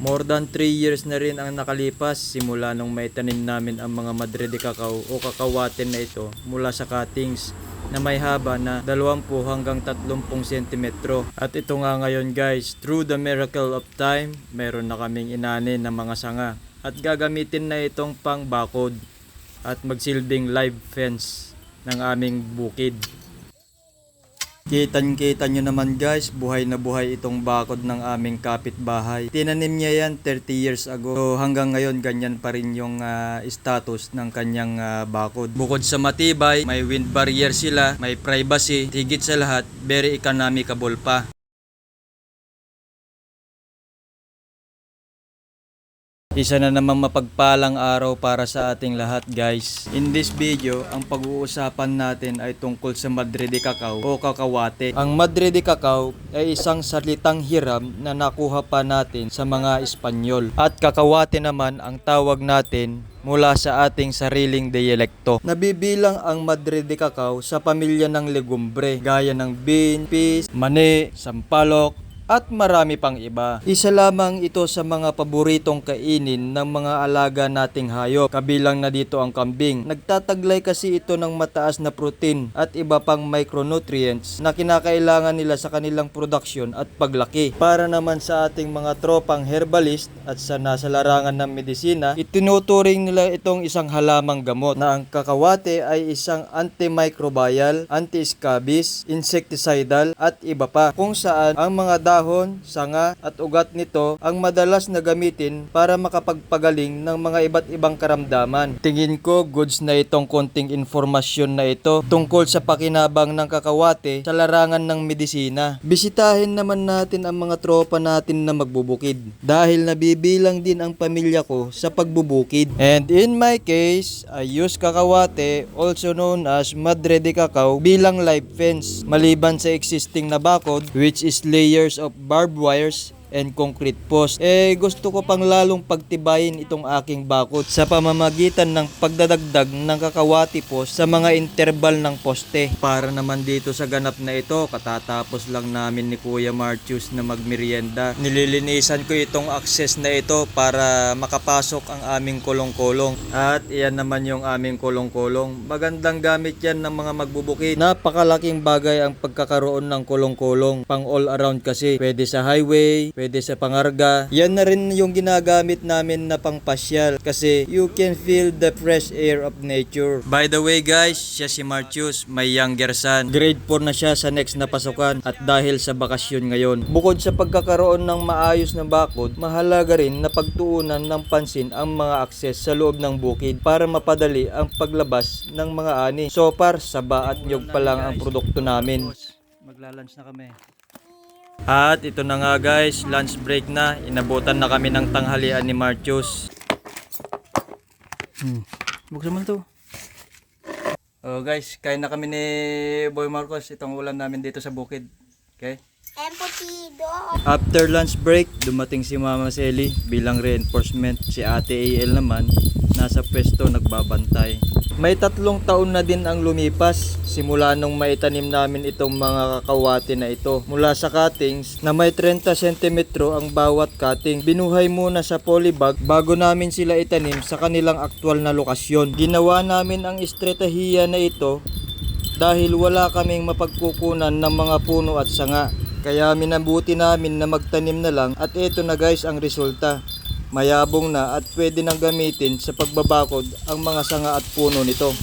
More than 3 years na rin ang nakalipas simula nung may tanim namin ang mga madre de cacao o kakawatin na ito mula sa cuttings na may haba na 20 hanggang 30 cm. At ito nga ngayon guys, through the miracle of time, meron na kaming inani ng mga sanga. At gagamitin na itong pang bakod at magsilbing live fence ng aming bukid. Kitan-kita nyo naman guys, buhay na buhay itong bakod ng aming kapitbahay. Tinanim niya yan 30 years ago. So hanggang ngayon ganyan pa rin yung ah, status ng kanyang ah, bakod. Bukod sa matibay, may wind barrier sila, may privacy, higit sa lahat, very economicable pa. Isa na namang mapagpalang araw para sa ating lahat guys. In this video, ang pag-uusapan natin ay tungkol sa Madre de Cacao o Kakawate. Ang Madre de Cacao ay isang salitang hiram na nakuha pa natin sa mga Espanyol. At Kakawate naman ang tawag natin mula sa ating sariling dialekto. Nabibilang ang Madre de Cacao sa pamilya ng legumbre gaya ng bean, peas, mani, sampalok, at marami pang iba. Isa lamang ito sa mga paboritong kainin ng mga alaga nating hayop, kabilang na dito ang kambing. Nagtataglay kasi ito ng mataas na protein at iba pang micronutrients na kinakailangan nila sa kanilang produksyon at paglaki. Para naman sa ating mga tropang herbalist at sa nasa larangan ng medisina, itinuturing nila itong isang halamang gamot na ang kakawate ay isang antimicrobial, anti-scabies, insecticidal at iba pa kung saan ang mga dahon, sanga at ugat nito ang madalas na gamitin para makapagpagaling ng mga iba't ibang karamdaman. Tingin ko goods na itong konting informasyon na ito tungkol sa pakinabang ng kakawate sa larangan ng medisina. Bisitahin naman natin ang mga tropa natin na magbubukid dahil nabibilang din ang pamilya ko sa pagbubukid. And in my case, I use kakawate also known as Madre de Cacao bilang live fence maliban sa existing na bakod which is layers of barbed wires and concrete post. Eh gusto ko pang lalong pagtibayin itong aking bakod sa pamamagitan ng pagdadagdag ng kakawati post sa mga interval ng poste. Para naman dito sa ganap na ito, katatapos lang namin ni Kuya Martius na magmerienda. Nililinisan ko itong access na ito para makapasok ang aming kolong-kolong. At iyan naman yung aming kolong-kolong. Magandang gamit yan ng mga magbubukid. Napakalaking bagay ang pagkakaroon ng kolong-kolong. Pang all around kasi. Pwede sa highway, pwede sa pangarga. Yan na rin yung ginagamit namin na pangpasyal kasi you can feel the fresh air of nature. By the way guys, siya si Martius, may younger son. Grade 4 na siya sa next na pasukan at dahil sa bakasyon ngayon. Bukod sa pagkakaroon ng maayos na bakod, mahalaga rin na pagtuunan ng pansin ang mga akses sa loob ng bukid para mapadali ang paglabas ng mga ani. So far, saba at nyog pa lang ang produkto namin. Magla-lunch na kami. At ito na nga guys, lunch break na. Inabutan na kami ng tanghalian ni Martius. Hmm. Buksan mo na to. Oh guys, kain na kami ni Boy Marcos. Itong ulam namin dito sa bukid. Okay? After lunch break, dumating si Mama Selly bilang reinforcement. Si Ate AL naman, nasa pwesto nagbabantay. May tatlong taon na din ang lumipas simula nung maitanim namin itong mga kakawate na ito. Mula sa cuttings na may 30 cm ang bawat cutting. Binuhay muna sa polybag bago namin sila itanim sa kanilang aktwal na lokasyon. Ginawa namin ang estratahiya na ito dahil wala kaming mapagkukunan ng mga puno at sanga. Kaya minabuti namin na magtanim na lang at ito na guys ang resulta. Mayabong na at pwede nang gamitin sa pagbabakod ang mga sanga at puno nito.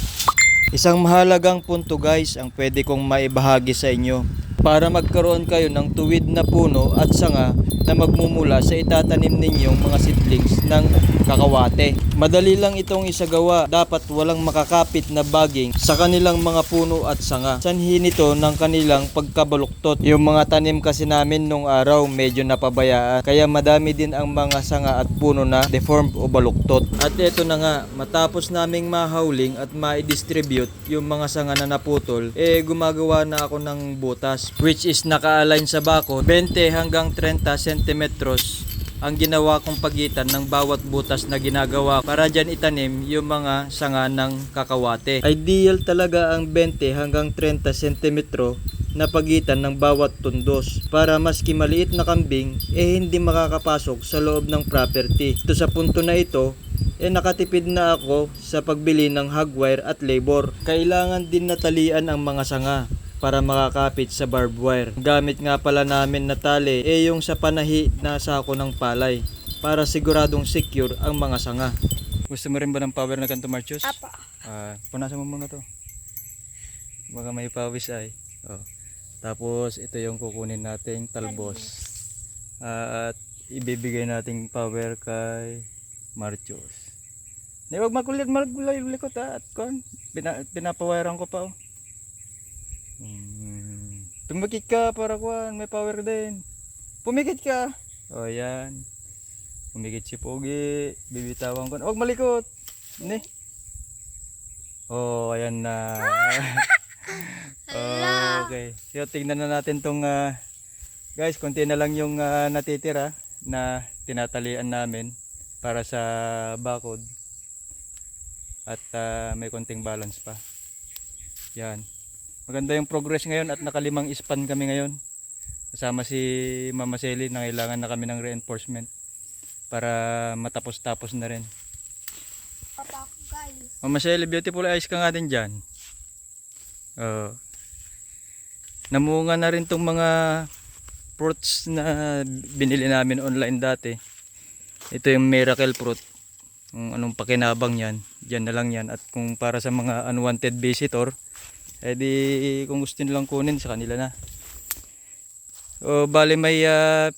Isang mahalagang punto guys ang pwede kong maibahagi sa inyo para magkaroon kayo ng tuwid na puno at sanga na magmumula sa itatanim ninyong mga seedlings ng kakawate. Madali lang itong isagawa, dapat walang makakapit na baging sa kanilang mga puno at sanga. Sanhi nito ng kanilang pagkabaluktot. Yung mga tanim kasi namin nung araw medyo napabayaan, kaya madami din ang mga sanga at puno na deformed o baluktot. At ito na nga, matapos naming mahauling at ma-distribute yung mga sanga na naputol, eh gumagawa na ako ng butas which is naka-align sa bako 20 hanggang 30 centimetros ang ginawa kong pagitan ng bawat butas na ginagawa para dyan itanim yung mga sanga ng kakawate. Ideal talaga ang 20 hanggang 30 sentimetro na pagitan ng bawat tundos para maski maliit na kambing eh hindi makakapasok sa loob ng property. Ito sa punto na ito eh nakatipid na ako sa pagbili ng hagwire at labor. Kailangan din natalian ang mga sanga para makakapit sa barbed wire. Gamit nga pala namin na tali eh yung sa panahi na sako ng palay para siguradong secure ang mga sanga. Gusto mo rin ba ng power na ganito, Marchus? Apa. Ah, punasan mo muna to. Baka may pawis ay. Oh. Tapos ito yung kukunin nating talbos. Ah, at ibibigay nating power kay Marchos. Di wag makulit maglikot ha. At kon, pina, pinapawiran ko pa oh. Hmm. Tumikit ka para kuan, may power din. Pumikit ka. Oh, yan. Pumikit si Pogi. Bibitawan ko. Huwag malikot. Ni. Oh, ayan na. okay. So, tingnan na natin tong ah, guys, konti na lang yung ah, natitira na tinatalian namin para sa bakod. At ah, may konting balance pa. Yan. Maganda yung progress ngayon at nakalimang span kami ngayon. Kasama si Mama Selly, nangailangan na kami ng reinforcement para matapos-tapos na rin. Papa guys. Mama Shelly, beautiful eyes ka nga din dyan. Oo. namunga na rin tong mga fruits na binili namin online dati. Ito yung miracle fruit. Kung anong pakinabang yan, dyan na lang yan. At kung para sa mga unwanted visitor, edi kung gusto nilang kunin sa kanila na. O, bali may ah,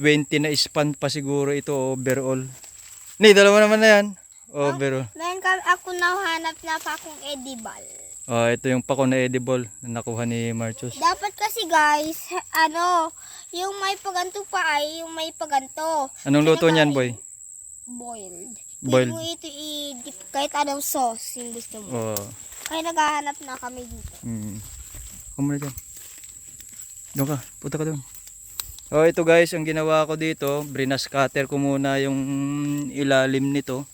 20 na span pa siguro ito overall. Ni, dalawa naman na yan. Overall. Meron ka ako nahanap na pa akong edible. Oh, ito yung pako na edible na nakuha ni Marchus. Dapat kasi guys, ano, yung may paganto pa ay yung may paganto. Anong luto niyan, boy? Boiled. Boiled. Pwede mo ito i-dip kahit anong sauce yung gusto mo. Oh. Kaya naghahanap na kami dito. Mm. Come na dyan. Doon ka. Punta ka doon. Oh, ito guys, ang ginawa ko dito, brinas cutter ko muna yung ilalim nito.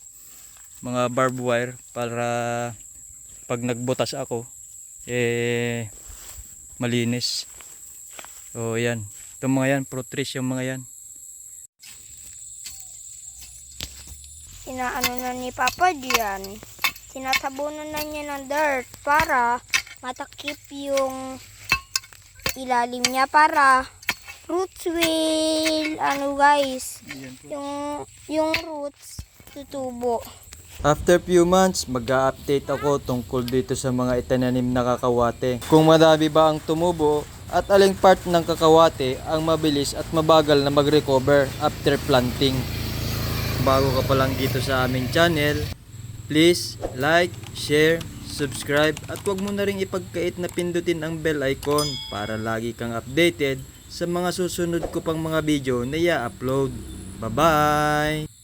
Mga barbed wire para pag nagbutas ako, eh, malinis. So, yan. Itong mga yan, trees yung mga yan. Inaano na ni Papa diyan. Tinatabunan na niya ng dirt para matakip yung ilalim niya para roots will ano guys yung yung roots tutubo After few months, mag-update ako tungkol dito sa mga itananim na kakawate. Kung madami ba ang tumubo at aling part ng kakawate ang mabilis at mabagal na mag-recover after planting. Bago ka pa lang dito sa aming channel, please like, share, subscribe at huwag mo na rin ipagkait na pindutin ang bell icon para lagi kang updated sa mga susunod ko pang mga video na i-upload. Bye-bye!